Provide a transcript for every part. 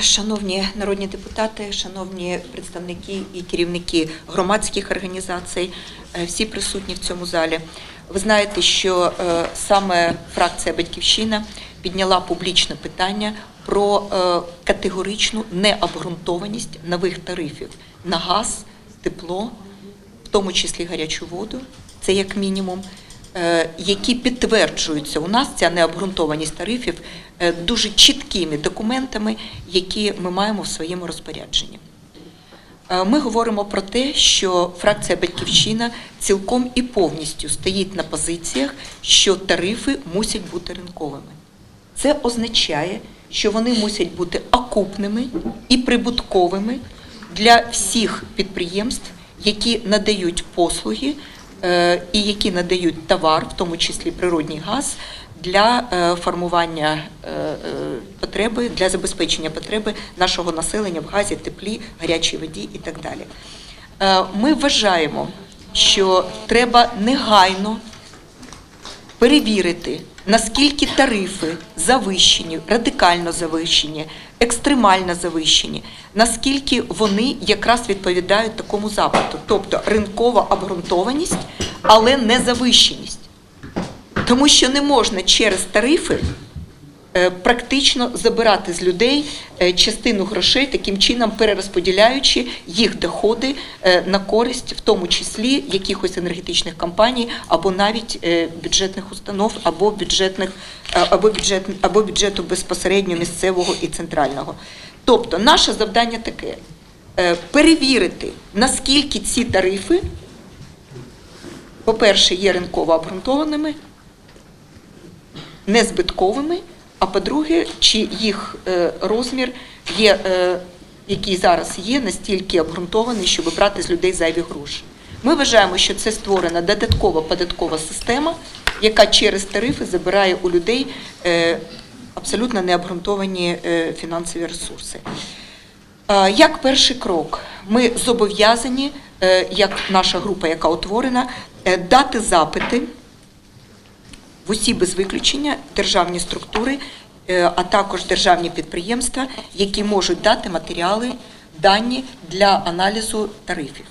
Шановні народні депутати, шановні представники і керівники громадських організацій, е, всі присутні в цьому залі. Ви знаєте, що е, саме фракція Батьківщина підняла публічне питання про е, категоричну необґрунтованість нових тарифів на газ, тепло, в тому числі гарячу воду, це як мінімум, які підтверджуються у нас ця необґрунтованість тарифів е, дуже чіткими документами, які ми маємо в своєму розпорядженні. Е, Ми говоримо про те, що фракція Батьківщина цілком і повністю стоїть на позиціях, що тарифи мусять бути ринковими. Це означає, що вони мусять бути окупними і прибутковими для всіх підприємств, які надають послуги е, і які надають товар, в тому числі природній газ, для е, формування е, е, потреби, для забезпечення потреби нашого населення в газі, теплі, гарячій воді і так далі. Е, Ми вважаємо, що треба негайно перевірити, наскільки тарифи завищені, радикально завищені, екстремально завищені, наскільки вони якраз відповідають такому запиту, тобто ринкова обґрунтованість, але не завищеність. Тому що не можна через тарифи е, практично забирати з людей е, частину грошей, таким чином перерозподіляючи їх доходи е, на користь, в тому числі якихось енергетичних компаній або навіть бюджетних установ, або бюджетних або бюджет або бюджету безпосередньо місцевого і центрального. Тобто, наше завдання таке перевірити, наскільки ці тарифи, по-перше, є ринково обґрунтованими, незбитковими, а по-друге, чи їх е, розмір є, е, який зараз є, настільки обґрунтований, щоб брати з людей зайві гроші. Ми вважаємо, що це створена додаткова податкова система, яка через тарифи забирає у людей е, абсолютно необґрунтовані фінансові ресурси. Як перший крок, ми зобов'язані, як наша група, яка утворена, е, дати запити в усі без виключення державні структури, е, а також державні підприємства, які можуть дати матеріали, дані для аналізу тарифів.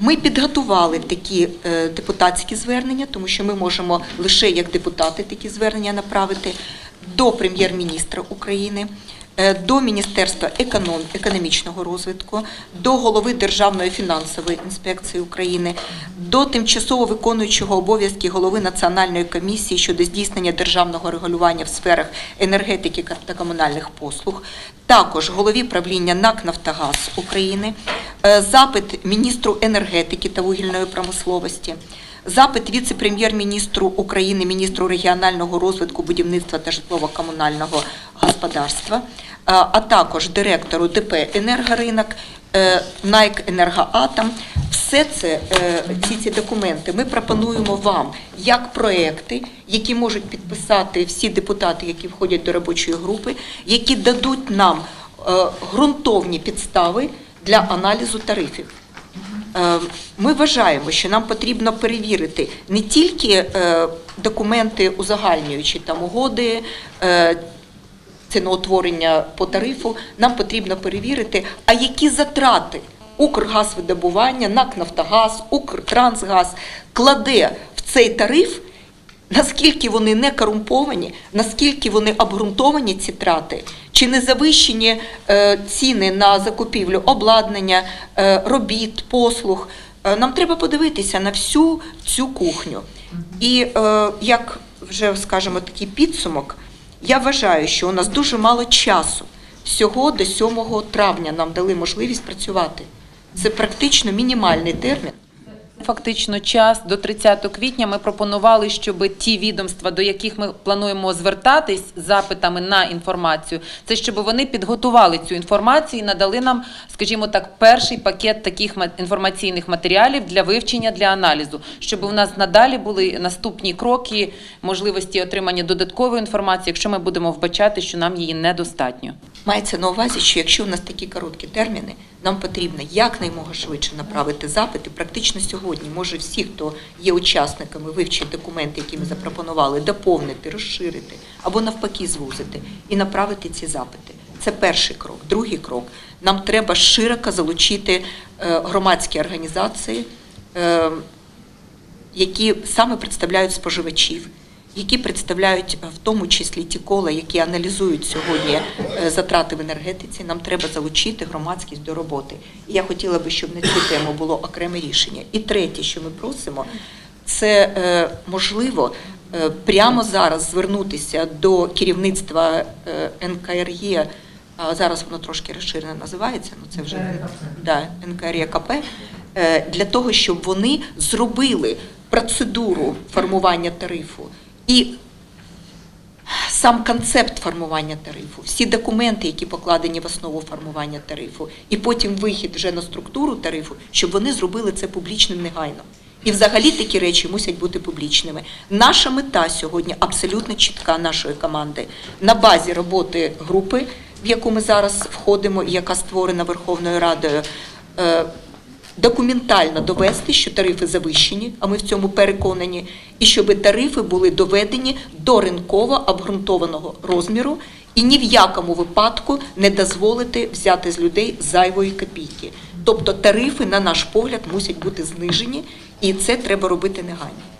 Ми підготували такі е, депутатські звернення, тому що ми можемо лише як депутати такі звернення направити до прем'єр-міністра України, е, до Міністерства економ, економічного розвитку, до голови Державної фінансової інспекції України, до тимчасово виконуючого обов'язки голови Національної комісії щодо здійснення державного регулювання в сферах енергетики та комунальних послуг, також голові правління НАК «Нафтогаз України, е, запит міністру енергетики та вугільної промисловості. Запит віце-прем'єр-міністру України, міністру регіонального розвитку, будівництва та житлово-комунального господарства, а також директору ДП «Енергоринок», е, НАЙК «Енергоатом». Все це, е, всі ці документи ми пропонуємо вам як проекти, які можуть підписати всі депутати, які входять до робочої групи, які дадуть нам е, ґрунтовні підстави для аналізу тарифів. Ми вважаємо, що нам потрібно перевірити не тільки документи узагальнюючі там угоди, ціноутворення по тарифу, нам потрібно перевірити, а які затрати Укргазвидобування, НАК «Нафтогаз», Укртрансгаз кладе в цей тариф, наскільки вони не корумповані, наскільки вони обґрунтовані ці трати, чи не завищені е, ціни на закупівлю обладнання, е, робіт, послуг. Е, Нам треба подивитися на всю цю кухню. І як вже скажемо такий підсумок, я вважаю, що у нас дуже мало часу. Всього до 7 травня нам дали можливість працювати. Це практично мінімальний термін. Фактично, час до 30 квітня ми пропонували, щоб ті відомства, до яких ми плануємо звертатись запитами на інформацію, це щоб вони підготували цю інформацію і надали нам, скажімо так, перший пакет таких ма- інформаційних матеріалів для вивчення для аналізу, щоб у нас надалі були наступні кроки, можливості отримання додаткової інформації, якщо ми будемо вбачати, що нам її недостатньо. Мається на увазі, що якщо у нас такі короткі терміни, нам потрібно якнаймога швидше направити запити. Практично сьогодні може всі, хто є учасниками, вивчить документи, які ми запропонували, доповнити, розширити або навпаки звузити і направити ці запити. Це перший крок. Другий крок. Нам треба широко залучити е, громадські організації, е, які саме представляють споживачів, які представляють е, в тому числі ті кола, які аналізують сьогодні е, затрати в енергетиці. Нам треба залучити громадськість до роботи. І я хотіла би, щоб на цю тему було окреме рішення. І третє, що ми просимо, це е, можливо прямо зараз звернутися до керівництва НКРЄ. Зараз воно трошки розширено називається. Ну це вже да, НКРЄКП, е, для того, щоб вони зробили процедуру формування тарифу і сам концепт формування тарифу, всі документи, які покладені в основу формування тарифу, і потім вихід вже на структуру тарифу, щоб вони зробили це публічним негайно. І взагалі такі речі мусять бути публічними. Наша мета сьогодні абсолютно чітка нашої команди на базі роботи групи, в яку ми зараз входимо, яка створена Верховною Радою. Документально довести, що тарифи завищені, а ми в цьому переконані, і щоб тарифи були доведені до ринково обґрунтованого розміру і ні в якому випадку не дозволити взяти з людей зайвої копійки. Тобто тарифи, на наш погляд, мусять бути знижені, і це треба робити негайно.